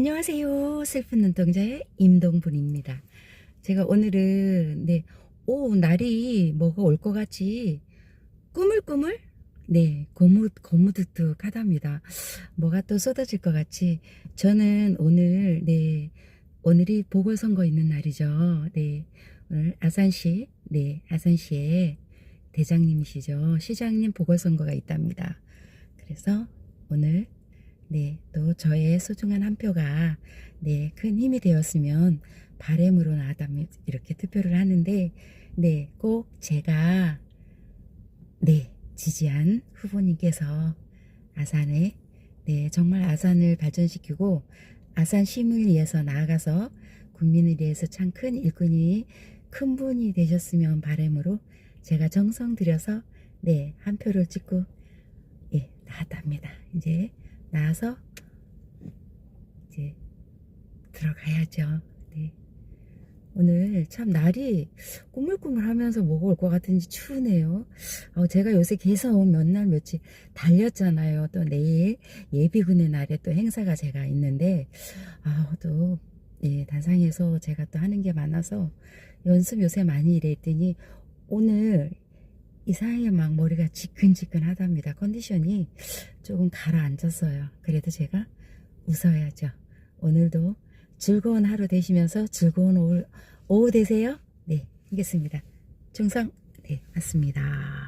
안녕하세요. 슬픈 눈동자의 임동분입니다. 제가 오늘은, 네, 오, 날이 뭐가 올 것 같이 꾸물꾸물? 네, 고무, 고무득득하답니다. 뭐가 또 쏟아질 것 같이. 저는 오늘, 네, 오늘이 보궐선거 있는 날이죠. 네, 오늘 아산시, 네, 아산시에 대장님이시죠. 시장님 보궐선거가 있답니다. 그래서 오늘 네, 또 저의 소중한 한 표가 네, 큰 힘이 되었으면 바램으로 나왔다면 이렇게 투표를 하는데 네, 꼭 제가 네, 지지한 후보님께서 아산에 네, 정말 아산을 발전시키고 아산 시민을 위해서 나아가서 국민을 위해서 참 큰 일꾼이 큰 분이 되셨으면 바램으로 제가 정성 들여서 네, 한 표를 찍고 예, 나왔답니다. 이제 나와서 이제 들어가야죠. 네. 오늘 참 날이 꾸물꾸물하면서 뭐가 올 것 같은지 추우네요. 어, 제가 요새 계속 몇 날 며칠 달렸잖아요. 또 내일 예비군의 날에 또 행사가 제가 있는데 아, 또 예, 단상에서 제가 또 하는 게 많아서 연습 요새 많이 일했더니 오늘 이상하게 막 머리가 지끈지끈하답니다. 컨디션이 조금 가라앉았어요. 그래도 제가 웃어야죠. 오늘도 즐거운 하루 되시면서 즐거운 오후, 오후 되세요. 네, 하겠습니다. 충성, 네, 맞습니다.